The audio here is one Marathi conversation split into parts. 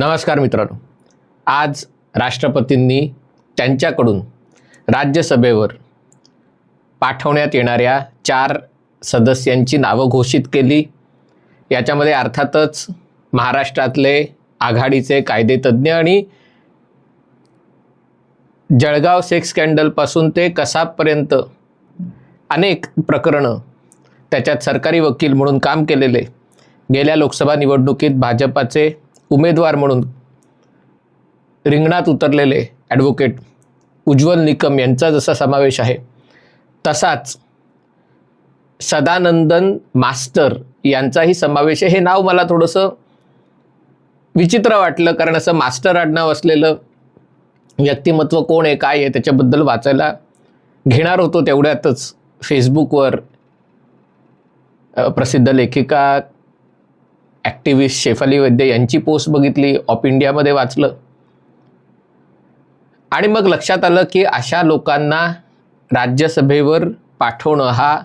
नमस्कार मित्रांनो. आज राष्ट्रपतींनी त्यांच्याकडून राज्यसभेवर पाठवण्यात येणाऱ्या चार सदस्यांची नावं घोषित केली. याच्यामध्ये अर्थातच महाराष्ट्रातले आघाडीचे कायदेतज्ञ आणि जळगाव सेक्स स्कॅन्डलपासून ते कसाबपर्यंत अनेक प्रकरणं त्याच्यात सरकारी वकील म्हणून काम केलेले. गेल्या लोकसभा निवडणुकीत भाजपाचे उमेदवार म्हणून रिंगणात उतरलेले ॲडव्होकेट उज्ज्वल निकम यांचा जसा समावेश आहे तसाच सदानंदन मास्टर यांचाही समावेश आहे. हे नाव मला थोडंसं विचित्र वाटलं कारण असं मास्टर आडनाव असलेलं व्यक्तिमत्व कोण आहे काय आहे त्याच्याबद्दल वाचायला घेणार होतो तेवढ्यातच फेसबुकवर प्रसिद्ध लेखिका ॲक्टिव्हिस्ट शेफाली वैद्य यांची पोस्ट बघितली ऑफ इंडियामध्ये वाचलं. आणि मग लक्षात आलं की अशा लोकांना राज्यसभेवर पाठवणं हा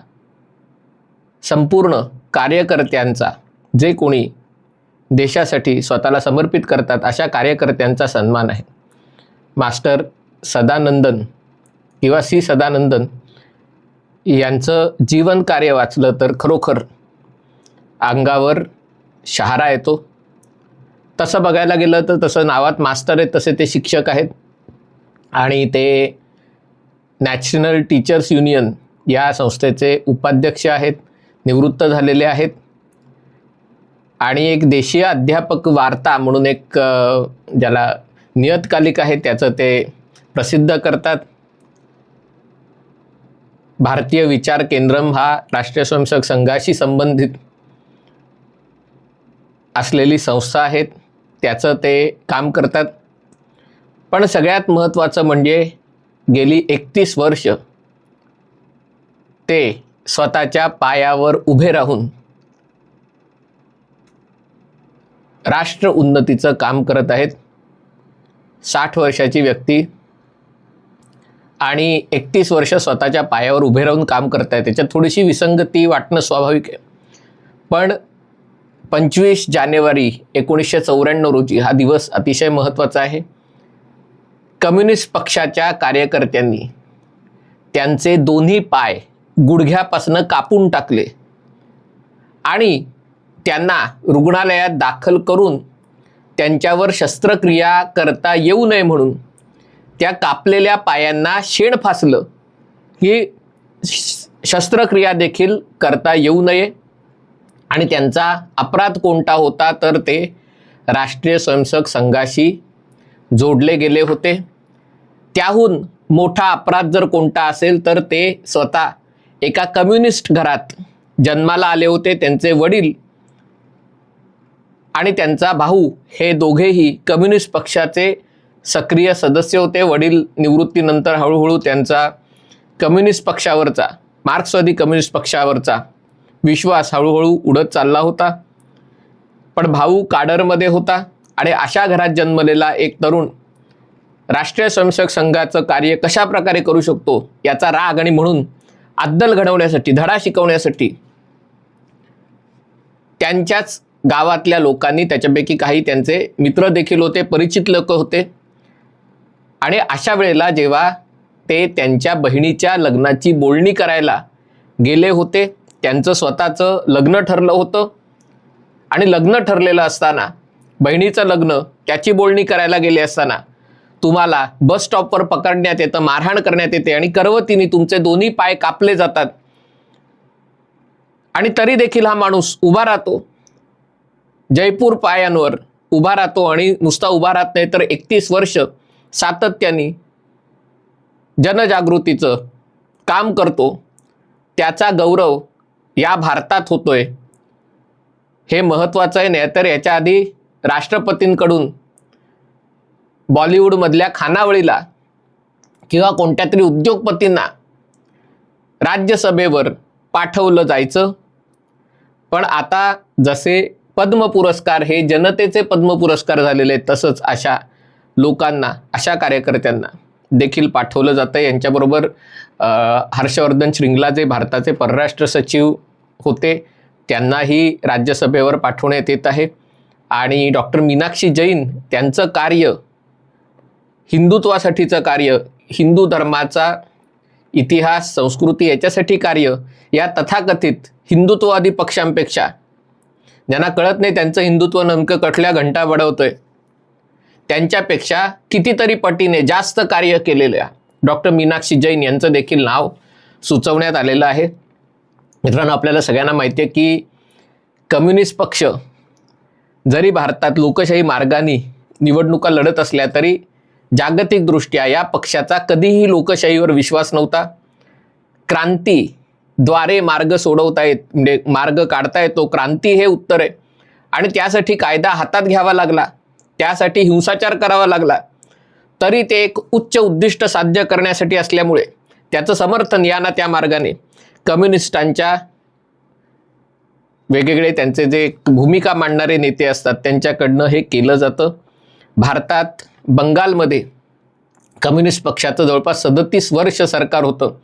संपूर्ण कार्यकर्त्यांचा जे कोणी देशासाठी स्वतःला समर्पित करतात अशा कार्यकर्त्यांचा सन्मान आहे. मास्टर सदानंदन किंवा सी सदानंदन यांचं जीवन कार्य वाचलं तर खरोखर अंगावर शहारा येतो तसं बघायला गेलं तर तसं नावात मास्टर आहेत तसे ते शिक्षक आहेत. आणि ते नॅशनल टीचर्स युनियन या संस्थेचे उपाध्यक्ष आहेत निवृत्त झालेले आहेत. आणि एक देशीय अध्यापक वार्ता म्हणून एक ज्याला नियतकालिक आहे त्याचं ते प्रसिद्ध करतात. भारतीय विचार केंद्रम हा राष्ट्रीय स्वयंसेवक संघाशी संबंधित असलेली संस्था आहेत त्याचं ते काम करतात. पण सगळ्यात महत्त्वाचं म्हणजे गेली एकतीस वर्ष ते स्वतःच्या पायावर उभे राहून राष्ट्र उन्नतीचं काम करत आहेत. साठ वर्षाची व्यक्ती आणि एकतीस वर्ष स्वतःच्या पायावर उभे राहून काम करत आहे त्याच्यात थोडीशी विसंगती वाटणं स्वाभाविक आहे. पण पंचवीस जानेवारी एकोणीसशे चौऱ्याण्णव रोजी हा दिवस अतिशय महत्त्वाचा आहे. कम्युनिस्ट पक्षाच्या कार्यकर्त्यांनी त्यांचे दोन्ही पाय गुडघ्यापासनं कापून टाकले आणि त्यांना रुग्णालयात दाखल करून त्यांच्यावर शस्त्रक्रिया करता येऊ नये म्हणून त्या कापलेल्या पायांना शेण फासलं. ही श- शस्त्रक्रिया देखील करता येऊ नये. आणि त्यांचा अपराध कोणता होता तर ते राष्ट्रीय स्वयंसेवक संघाशी जोडले गेले होते. त्याहून मोठा अपराध जर कोणता असेल तर ते स्वतः एका कम्युनिस्ट घरात जन्माला आले होते त्यांचे वडील आणि त्यांचा भाऊ हे दोघेही कम्युनिस्ट पक्षाचे सक्रिय सदस्य होते. वडील निवृत्तीनंतर हळूहळू त्यांचा कम्युनिस्ट पक्षावरचा मार्क्सवादी कम्युनिस्ट पक्षावरचा विश्वास हळूहळू उडत चालला होता. पण भाऊ काडरमध्ये होता आणि अशा घरात जन्मलेला एक तरुण राष्ट्रीय स्वयंसेवक संघाचं कार्य कशा प्रकारे करू शकतो याचा राग आणि म्हणून अद्दल घडवण्यासाठी धडा शिकवण्यासाठी त्यांच्याच गावातल्या लोकांनी त्याच्यापैकी काही त्यांचे मित्र देखील होते परिचित लोक होते. आणि अशा वेळेला जेव्हा ते त्यांच्या बहिणीच्या लग्नाची बोलणी करायला गेले होते त्यांचं स्वतःचं लग्न ठरलं होतं. आणि लग्न ठरलेलं असताना बहिणीचं लग्न त्याची बोलणी करायला गेले असताना तुम्हाला बस स्टॉपवर पकडण्यात येतं मारहाण करण्यात येते आणि करवतीने तुमचे दोन्ही पाय कापले जातात. आणि तरी देखील हा माणूस उभा राहतो. जयपूर पायांवर उभा राहतो आणि नुसता उभा राहत नाही तर एकतीस वर्ष सातत्याने जनजागृतीचं काम करतो. त्याचा गौरव या भारतात होतोय. हे महत्त्वाचं आहे नाही तर याच्या आधी राष्ट्रपतींकडून बॉलिवूडमधल्या खानावळीला किंवा कोणत्या तरी उद्योगपतींना राज्यसभेवर पाठवलं जायचं. पण आता जसे पद्म पुरस्कार हे जनतेचे पद्म पुरस्कार झालेले आहेत तसंच अशा लोकांना अशा कार्यकर्त्यांना देखील पाठवलं जातं यांच्याबरोबर हर्षवर्धन श्रिंगला जे भारताचे परराष्ट्र सचिव होते त्यांनाही राज्यसभेवर पाठवण्यात येत आहे. आणि डॉक्टर मीनाक्षी जैन त्यांचं कार्य हिंदुत्वासाठीचं कार्य हिंदू धर्माचा इतिहास संस्कृती याच्यासाठी कार्य या तथाकथित हिंदुत्ववादी पक्षांपेक्षा. ज्यांना कळत नाही त्यांचं हिंदुत्व नेमकं कठल्या घंटा बडवतोय त्यांच्यापेक्षा कितीतरी पटीने जास्त कार्य केलेल्या डॉक्टर मीनाक्षी जैन यांचं देखील नाव सुचवण्यात आलेलं आहे. मित्रांनो आपल्याला सगळ्यांना माहिती आहे की कम्युनिस्ट पक्ष जरी भारतात लोकशाही मार्गाने निवडणुका लढत असल्या तरी जागतिकदृष्ट्या या पक्षाचा कधीही लोकशाहीवर विश्वास नव्हता. क्रांतीद्वारे मार्ग सोडवता येत म्हणजे मार्ग काढता येतो. क्रांती हे उत्तर आहे. आणि त्यासाठी कायदा हातात घ्यावा लागला. त्यासाठी हिंसाचार करावा लागला. तरी ते एक उच्च उद्दिष्ट साध्य करण्यासाठी असल्यामुळे त्याचं समर्थन या ना त्या मार्गाने. कम्युनिस्टांच्या वेगवेगळे त्यांचे जे भूमिका मांडणारे नेते असतात त्यांच्याकडनं हे केलं जातं. भारतात बंगालमध्ये कम्युनिस्ट पक्षाचं जवळपास सदतीस वर्ष सरकार होतं.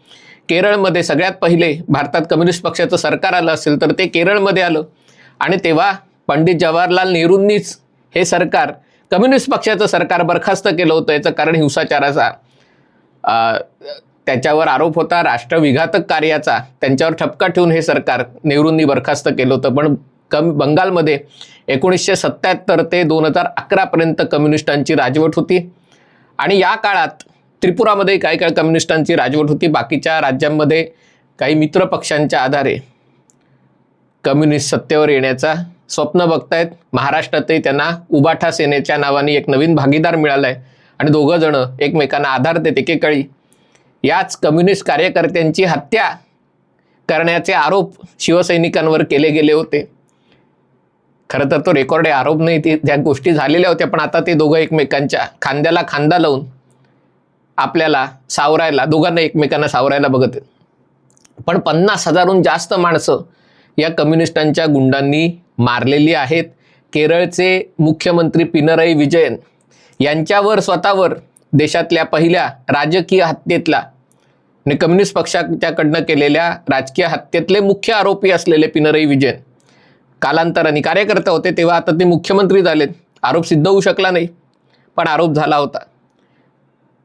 केरळमध्ये सगळ्यात पहिले भारतात कम्युनिस्ट पक्षाचं सरकार आलं असेल तर ते केरळमध्ये आलं. आणि तेव्हा पंडित जवाहरलाल नेहरूंनीच हे सरकार कम्युनिस्ट पक्षाचं सरकार बरखास्त केलं होतं याचं कारण हिंसाचाराचा त्याच्यावर आरोप होता राष्ट्रविघातक कार्याचा त्यांच्यावर ठपका ठेवून हे सरकार नेहरूंनी बरखास्त केलं होतं. पण कम बंगालमध्ये एकोणीसशे सत्त्याहत्तर ते दोन हजार अकरापर्यंत कम्युनिस्टांची राजवट होती. आणि या काळात त्रिपुरामध्ये काही काळ कम्युनिस्टांची राजवट होती. बाकीच्या राज्यांमध्ये काही मित्र पक्षांच्या आधारे कम्युनिस्ट सत्तेवर येण्याचा स्वप्न बघतायत. महाराष्ट्रातही त्यांना उबाठा सेनेच्या नावाने एक नवीन भागीदार मिळाला आहे आणि दोघं जण एकमेकांना आधार देत एकेकाळी. याच कम्युनिस्ट कार्यकर्त्यांची हत्या करण्याचे आरोप शिवसैनिकांवर केले गेले होते. खरं तर तो रेकॉर्ड आहे आरोप नाही ते त्या गोष्टी झालेल्या होत्या पण आता ते दोघं एकमेकांच्या खांद्याला खांदा लावून आपल्याला सावरायला दोघांना एकमेकांना सावरायला बघत पण पन्नास हजारहून जास्त माणसं या कम्युनिस्टांच्या गुंडांनी मारलेली आहेत. केरळचे मुख्यमंत्री पिनरई विजयन यांच्यावर स्वतःवर देशातल्या पहिल्या राजकीय हत्येतला आणि कम्युनिस्ट पक्षाच्याकडनं केलेल्या राजकीय हत्येतले मुख्य आरोपी असलेले पिनरई विजयन. कालांतराने कार्यकर्ता होते तेव्हा आता ते मुख्यमंत्री झालेत. आरोप सिद्ध होऊ शकला नाही पण आरोप झाला होता.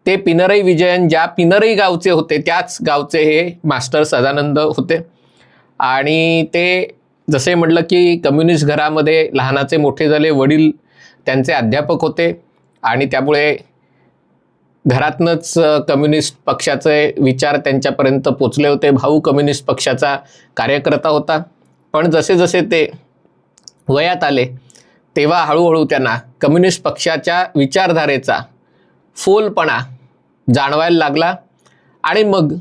ते पिनरई विजयन ज्या पिनरई गावचे होते त्याच गावचे हे मास्टर सदानंद होते. आणि ते जसे म्हटलं की कम्युनिस्ट घरामध्ये लहानाचे मोठे झाले वडील त्यांचे अध्यापक होते आणि त्यामुळे घरातनंच कम्युनिस्ट पक्षाचे विचार त्यांच्यापर्यंत पोचले होते. भाऊ कम्युनिस्ट पक्षाचा कार्यकर्ता होता. पण जसे जसे ते वयात आले तेव्हा हळूहळू त्यांना कम्युनिस्ट पक्षाच्या विचारधारेचा फोलपणा जाणवायला लागला आणि मग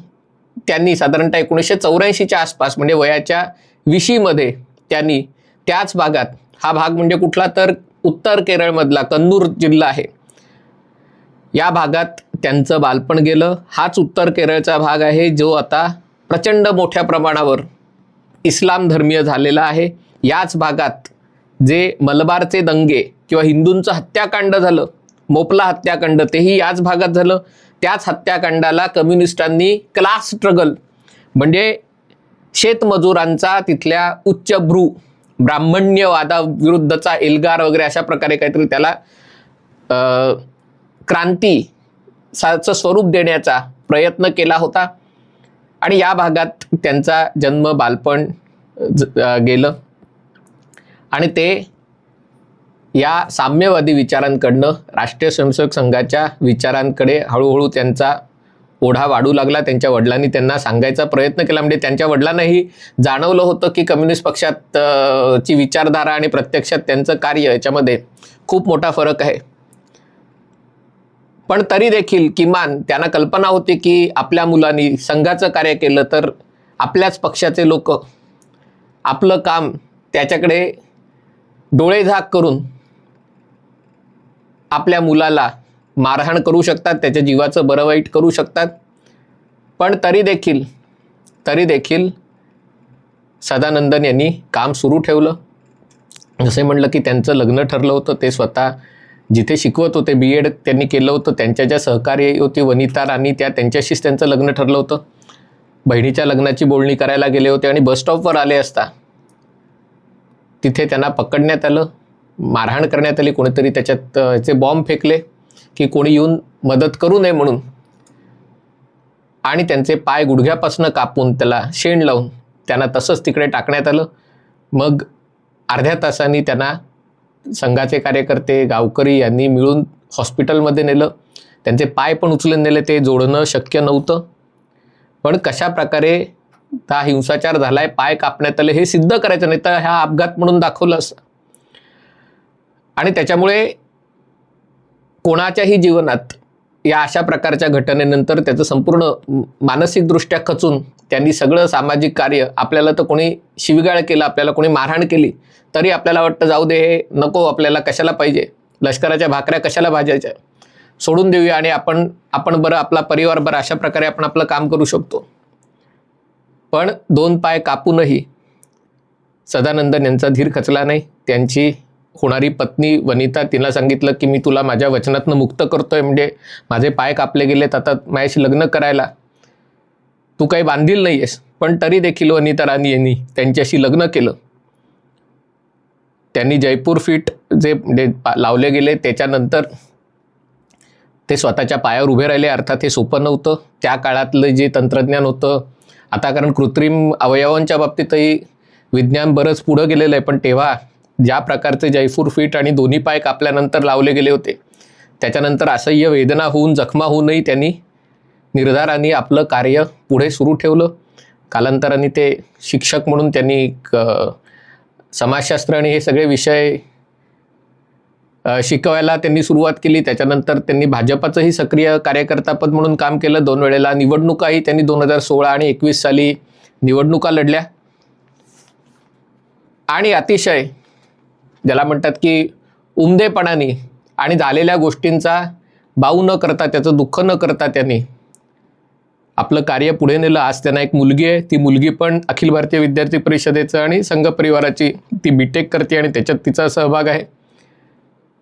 त्यांनी साधारणतः एकोणीसशे चौऱ्याऐंशीच्या आसपास म्हणजे वयाच्या विशीमध्ये त्यांनी त्याच भागात हा भाग म्हणजे कुठला तर उत्तर केरळमधला कन्नूर जिल्हा आहे. या भागात त्यांचं बालपण गेलं. हाच उत्तर केरळचा भाग आहे जो आता प्रचंड मोठ्या प्रमाणावर इस्लाम धर्मीय झालेला आहे. याच भागात जे मलबारचे दंगे किंवा हिंदूंचं हत्याकांड झालं मोपला हत्याकांड तेही याच भागात झालं. त्याच हत्याकांडाला कम्युनिस्टांनी क्लास स्ट्रगल म्हणजे शेतमजुरांचा तिथल्या उच्चभ्रू ब्राह्मण्यवादाविरुद्धचा एल्गार वगैरे अशा प्रकारे काहीतरी त्याला क्रांती साचं स्वरूप देण्याचा प्रयत्न केला होता. आणि या भागात त्यांचा जन्म बालपण ज- गेलं. आणि ते या साम्यवादी विचारांकडनं राष्ट्रीय स्वयंसेवक संघाच्या विचारांकडे हळूहळू त्यांचा ओढा वाढू लागला त्यांच्या वडिलांनी. त्यांना सांगायचा प्रयत्न केला. म्हणजे त्यांच्या वडिलांनाही जाणवलं होतं की कम्युनिस्ट पक्षात ची विचारधारा आणि प्रत्यक्षात त्यांचं कार्य याच्यामध्ये खूप मोठा फरक आहे. पण तरी देखील किमान त्यांना कल्पना होती की आपल्या मुलांनी संघाचं कार्य केलं तर आपल्याच पक्षाचे लोक आपलं काम त्याच्याकडे डोळेझाक करून आपल्या मुलाला मारहाण करू शकतात त्याच्या जीवाचं बरं वाईट करू शकतात. पण तरी देखील तरी देखील सदानंदन यांनी काम सुरू ठेवलं. जसे म्हटलं की त्यांचं लग्न ठरलं होतं ते स्वतः जिथे शिकवत होते बी एड त्यांनी केलं होतं त्यांच्या ज्या सहकारी होती वनिता राणी त्या त्यांच्याशीच त्यांचं लग्न ठरलं होतं. बहिणीच्या लग्नाची बोलणी करायला गेले होते आणि बसस्टॉपवर आले असता तिथे त्यांना पकडण्यात आलं मारहाण करण्यात आली कोणीतरी त्याच्यात याचे बॉम्ब फेकले. की कोणी येऊन मदत करू नये म्हणून. आणि त्यांचे पाय गुडघ्यापासून कापून त्याला शेण लावून त्यांना तसंच तिकडे टाकण्यात आलं. मग अर्ध्या तासांनी त्यांना संघाचे कार्यकर्ते गावकरी यांनी मिळून हॉस्पिटलमध्ये नेलं. त्यांचे पाय पण उचलून नेले ते जोडणं शक्य नव्हतं. पण कशा प्रकारे हा हिंसाचार झालाय पाय कापण्यात आले हे सिद्ध करायचं नाही तर हा अपघात म्हणून दाखवलं असं. आणि त्याच्यामुळे कोणाच्याही जीवनात या अशा प्रकारच्या घटनेनंतर त्याचं संपूर्ण मानसिकदृष्ट्या खचून त्यांनी सगळं सामाजिक कार्य आपल्याला तर कोणी शिवीगाळ केलं आपल्याला कोणी मारहाण केली तरी आपल्याला वाटतं जाऊ दे हे नको आपल्याला कशाला पाहिजे? लष्कराच्या भाकऱ्या कशाला भाजायच्या? सोडून देऊया आणि आपण आपण बरं आपला परिवार बरं अशा प्रकारे आपण आपलं काम करू शकतो. पण दोन पाय कापूनही सदानंदन यांचा धीर खचला नाही. त्यांची होणारी पत्नी वनिता तिला सांगितलं की मी तुला माझ्या वचनातनं मुक्त करतोय. म्हणजे माझे पाय कापले गेलेत आता माझ्याशी लग्न करायला. तू काही बांधील नाही आहेस पण तरी देखील वनिता राणी यांनी त्यांच्याशी लग्न केलं. त्यांनी जयपूर फीट जे म्हणजे पा- लावले गेले त्याच्यानंतर ते स्वतःच्या पायावर उभे राहिले. अर्थात हे सोपं नव्हतं. त्या काळातलं जे तंत्रज्ञान होतं आता कारण कृत्रिम अवयवांच्या बाबतीतही विज्ञान बरंच पुढं गेलेलं आहे. पण तेव्हा ज्या प्रकारचे जयपूर फीट आणि दोन्ही पाय कापल्यानंतर लावले गेले होते त्याच्यानंतर असह्य वेदना होऊन जखमा होऊनही त्यांनी निर्धाराने आपलं कार्य पुढे सुरू ठेवलं. कालांतराने ते शिक्षक म्हणून त्यांनी क- समाजशास्त्र आणि हे सगळे विषय शिकवायला त्यांनी सुरुवात केली. त्याच्यानंतर त्यांनी भाजपाचंही सक्रिय कार्यकर्तापद म्हणून काम केलं. दोन वेळेला निवडणुकाही त्यांनी दोन हजार सोळा आणि एकवीस साली निवडणुका लढल्या. आणि अतिशय ज्याला म्हणतात की उमदेपणाने आणि झालेल्या गोष्टींचा बाऊ न करता त्याचं दुःख न करता त्याने आपलं कार्य पुढे नेलं. आज त्यांना एक मुलगी आहे. ती मुलगी पण अखिल भारतीय विद्यार्थी परिषदेचं आणि संघ परिवाराची ती बीटेक करते आणि त्याच्यात तिचा सहभाग आहे.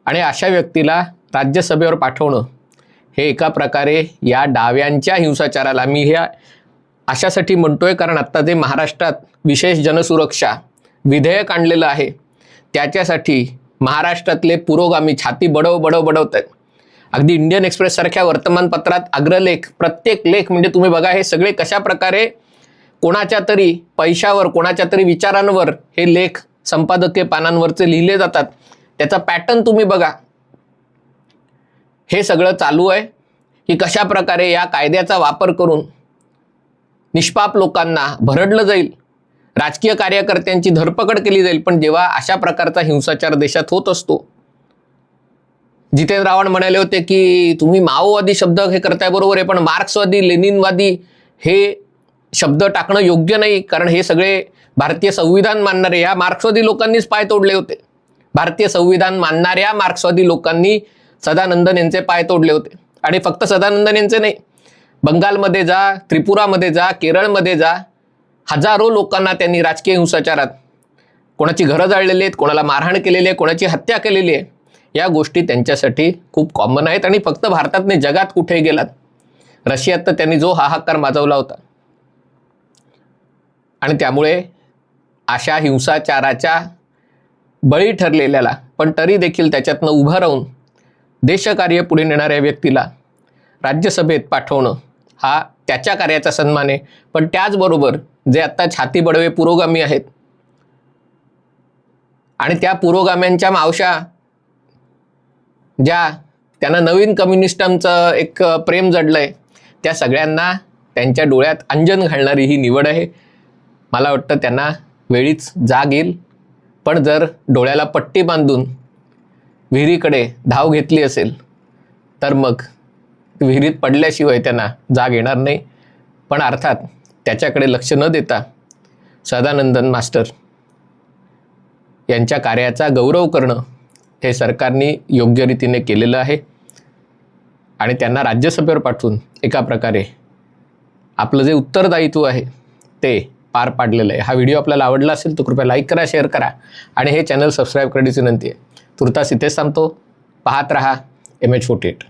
आणि अशा व्यक्तीला राज्यसभेवर पाठवणं हे एका प्रकारे या डाव्यांच्या हिंसाचाराला मी ह्या अशासाठी म्हणतोय कारण आत्ता जे महाराष्ट्रात विशेष जनसुरक्षा विधेयक आणलेलं आहे त्याच्यासाठी महाराष्ट्रातले पुरोगामी छाती बडव बडव बडवत आहेत अगदी इंडियन एक्सप्रेससारख्या वर्तमानपत्रात अग्रलेख प्रत्येक लेख म्हणजे तुम्ही बघा हे सगळे कशा प्रकारे कोणाच्या तरी पैशावर कोणाच्या तरी विचारांवर हे लेख संपादकीय पानांवरचे लिहिले जातात. त्याचा पॅटर्न तुम्ही बघा. हे सगळं चालू आहे की कशा प्रकारे या कायद्याचा वापर करून निष्पाप लोकांना भरडलं जाईल. राजकीय कार्यकर्त्यांची धरपकड केली जाईल पण जेव्हा अशा प्रकारचा हिंसाचार देशात होत असतो जितेंद्र रावण म्हणाले होते की तुम्ही माओवादी शब्द हे करताय बरोबर आहे पण मार्क्सवादी लेनिनवादी हे शब्द टाकणं योग्य नाही कारण हे सगळे भारतीय संविधान मानणारे या मार्क्सवादी लोकांनीच पाय तोडले होते. भारतीय संविधान मानणाऱ्या मार्क्सवादी लोकांनी सदानंदन यांचे पाय तोडले होते. आणि फक्त सदानंदन यांचे नाही बंगालमध्ये जा त्रिपुरामध्ये जा केरळमध्ये जा हजारो लोकांना त्यांनी राजकीय हिंसाचारात कोणाची घरं जाळलेली आहेत कोणाला मारहाण केलेली आहे कोणाची हत्या केलेली आहे या गोष्टी त्यांच्यासाठी खूप कॉमन आहेत आणि फक्त भारतात नाही जगात कुठेही गेलात रशियात तर त्यांनी जो हाहाकार माजवला होता. आणि त्यामुळे अशा हिंसाचाराच्या बळी ठरलेल्याला पण तरी देखील त्याच्यातनं उभं राहून देशकार्य पुढे नेणाऱ्या व्यक्तीला राज्यसभेत पाठवणं हा त्याच्या कार्याचा सन्मान आहे. पण त्याचबरोबर जे आत्ता छाती बडवे पुरोगामी आहेत आणि त्या पुरोगाम्यांच्या मावशा ज्या त्यांना नवीन कम्युनिस्टांचं एक प्रेम जडलंय त्या सगळ्यांना त्यांच्या डोळ्यात अंजन घालणारी ही निवड आहे. मला वाटतं त्यांना वेळीच जाग येईल. पण जर डोळ्याला पट्टी बांधून विहिरीकडे धाव घेतली असेल तर मग विहिरीत पडल्याशिवाय त्यांना जाग येणार नाही. पण अर्थात त्याच्याकडे लक्ष न देता सदानंदन मास्टर यांच्या कार्याचा गौरव करणं हे सरकारने योग्य रीतीने केलेलं आहे. आणि त्यांना राज्यसभेवर पाठवून एका प्रकारे आपलं जे उत्तरदायित्व आहे ते पार पाडलेलं आहे. हा व्हिडिओ आपल्याला आवडला असेल तर कृपया लाईक करा शेअर करा आणि हे चॅनल सबस्क्राईब करण्याची विनंती आहे. तुर्तास इथेच थांबतो. पाहत रहा एम एच फोर्टी एट